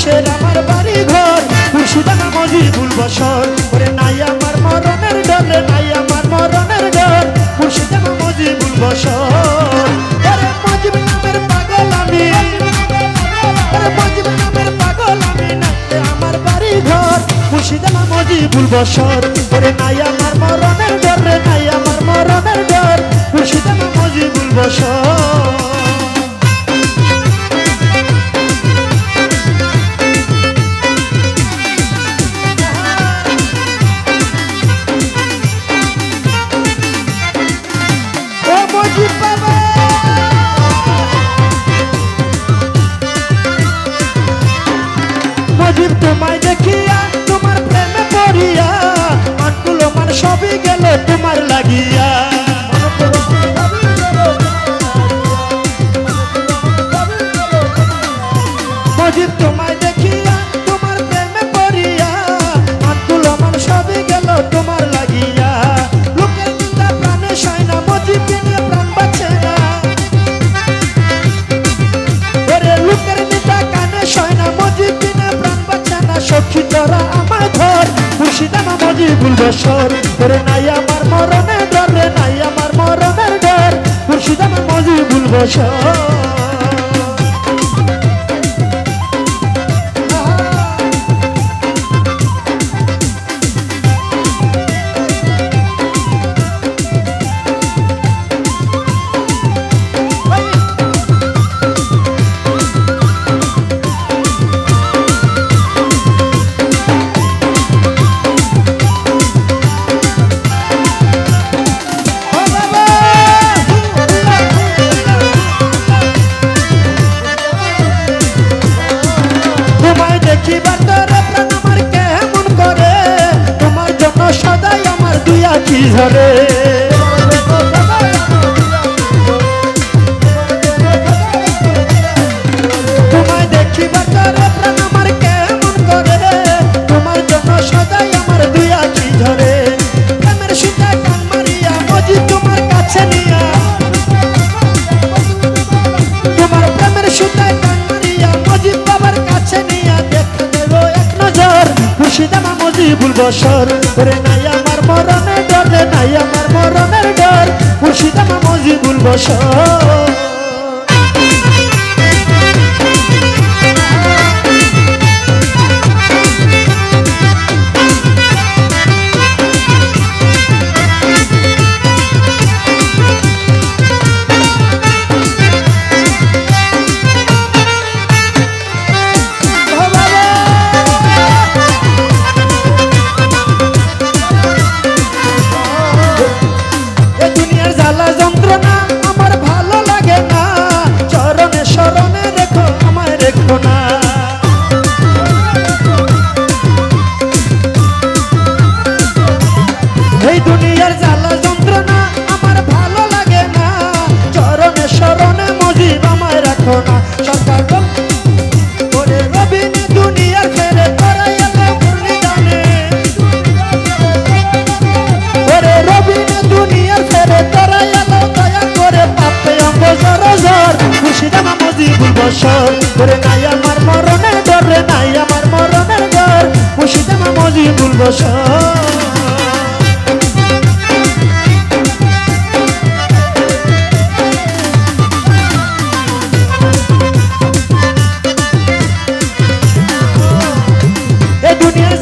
কিসের আমার বাড়ি ঘর মুর্শিদানা মজিবুল বসর। ওরে নাই আমার মরণের ডরে নাই আমার মরণের ডর মুর্শিদানা মজিবুল বসর। ওরে মজিব নামের পাগল আমি। ওরে মজিব নামের পাগল আমি নাইলে আমার বাড়ি ঘর মুর্শিদানা মজিবুল বসর। ওরে নাই আমার মরণের ডরে নাই আমার মরণের গেল তোমার লাগিয়া মজিবুল বসর ওরে নাই আমার মরণের ডর রে নাই আমার মরণের ডর মুর্শিদানা মজিবুল বসর ঝরে তোমায় দেখিবার তোরে প্রাণ আমার কেমন করে? তোমার জন্য সদাই আমার দুই আখি ঝরে প্রেমের সীতা কান মারিয়া মজি তোমার কাছে নিয়া। তোমার প্রেমের সুতায় কান মারিয়া মজিব বাবার কাছে নিয়া। দেখে দেব এক নজর মজিবুল বসর ওরে নাই নাই আমার মরণের ডর মুর্শিদামা মজিবুল বসর। মজিবুল বসর ওরে নাই আমার মরণের ডর নাই আমার মরণের ডর খুশিদামা মজিবুল বসর এ দুনিয়ার